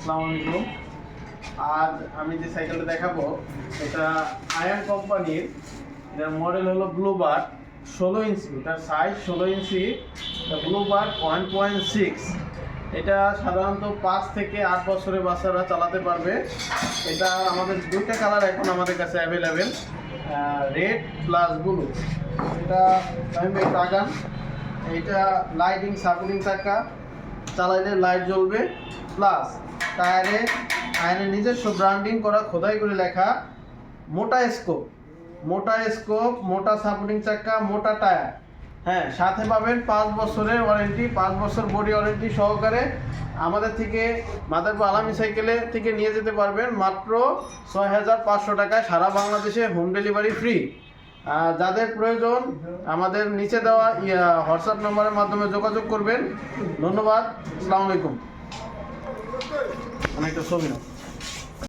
আসসালামু আলাইকুম। আজ আমি যে সাইকেলটা দেখাবো, এটা আয়ান কোম্পানির এটার মডেল হলো ব্লু ব্লুবার্ড ষোলো ইঞ্চি। এটার সাইজ ষোলো inch bluebird one point six এটা সাধারণত পাঁচ থেকে আট বছরের বাচ্চারা চালাতে পারবে। এটা আমাদের দুইটা কালার এখন আমাদের কাছে অ্যাভেলেবেল রেড প্লাস ব্লু এটা আমি টাগান এটা লাইটিং সাপোর্টিং চাকা। চালাইলে লাইট জ্বলবে। প্লাস টায়ারে টায়ারে নিজস্ব ব্র্যান্ডিং করা, খোদাই করে লেখা, মোটা স্কোপ মোটা স্কোপ মোটা সাপোর্টিং চাকা, মোটা টায়ার হ্যাঁ সাথে পাবেন পাঁচ বছরের ওয়ারেন্টি পাঁচ বছর বডি ওয়ারেন্টি সহকারে আমাদের থেকে মাদারপুর আলামী সাইকেলে থেকে নিয়ে যেতে পারবেন মাত্র ছয় হাজার পাঁচশো টাকায় সারা বাংলাদেশে হোম ডেলিভারি ফ্রি যাদের প্রয়োজন, আমাদের নিচে দেওয়া হোয়াটসঅ্যাপ নম্বরের মাধ্যমে যোগাযোগ করবেন। ধন্যবাদ, আসসালামু আলাইকুম। অনেকটা ছবি নাও।